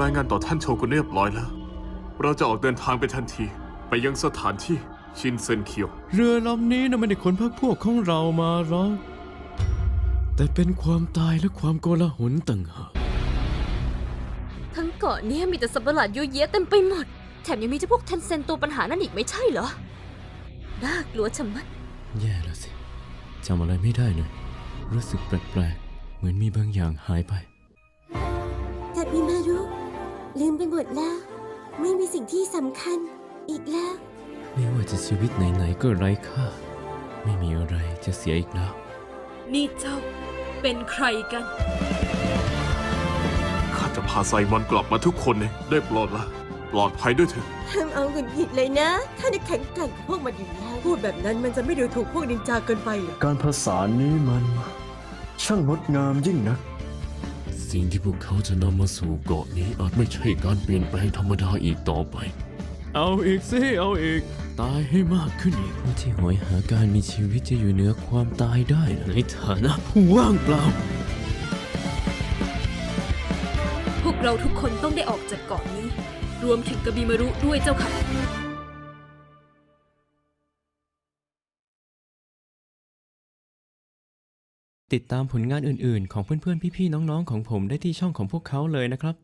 รายงานต่อท่านโชกุนเรียบร้อยแล้ว เราจะออกเดินทางไปทันที ไปยังสถานที่ชินเซนเคียว เรือลำนี้นะไม่ได้ขนพักพวกของเรามาหรอกแต่เป็นความตายและความโกลาหลต่างหากทั้งเกาะเนี้มีแต่สัตว์ประหลาดเยอะแยะเต็มไปหมด แถมยังมีเจ้าพวกเทนเซนตัวปัญหานั่นอีกไม่ใช่เหรอ น่ากลัวชะมัด แย่แล้วสิจำอะไรไม่ได้เลย รู้สึกแปลกๆ เหมือนมีบางอย่างหายไป แต่พี่มารุ ลืมไปหมดแล้ว ไม่มีสิ่งที่สำคัญอีกแล้ว ไม่ว่าจะชีวิตไหนๆก็ไร้ค่า ไม่มีอะไรจะเสียอีกแล้ว นี่เจ้าเป็นใครกัน ข้าจะพาไซมอนกลับมาทุกคนเลยได้โปรดละ ปลอดภัยด้วยเถอะห้ามเอาเงินผิดเลยนะข้าได้แข็งแกร่งกว่าพวกมันอยู่แล้ว พูดแบบนั้นมันจะไม่ดูถูกพวกนินจาเกินไปเหรอ การผสานนี้มัน ช่างงดงามยิ่งนัก สิ่งที่พวกเขาจะนำมาสู่เกาะนี้อาจไม่ใช่การเปลี่ยนแปลงธรรมดาอีกต่อไป เอาอีกสิ เอาอีก ตายให้มากขึ้นอีกผู้ที่หอยหาการมีชีวิตจะอยู่เหนือความตายได้นะในฐานะผู้ว่างเปล่า พวกเราทุกคนต้องได้ออกจากเกาะนี้ รวมถึงกบิมารุด้วยเจ้าค่ะ ติดตามผลงานอื่นๆ ของเพื่อนๆ พี่ๆ น้องๆ ของผมได้ที่ช่องของพวกเขาเลยนะครับ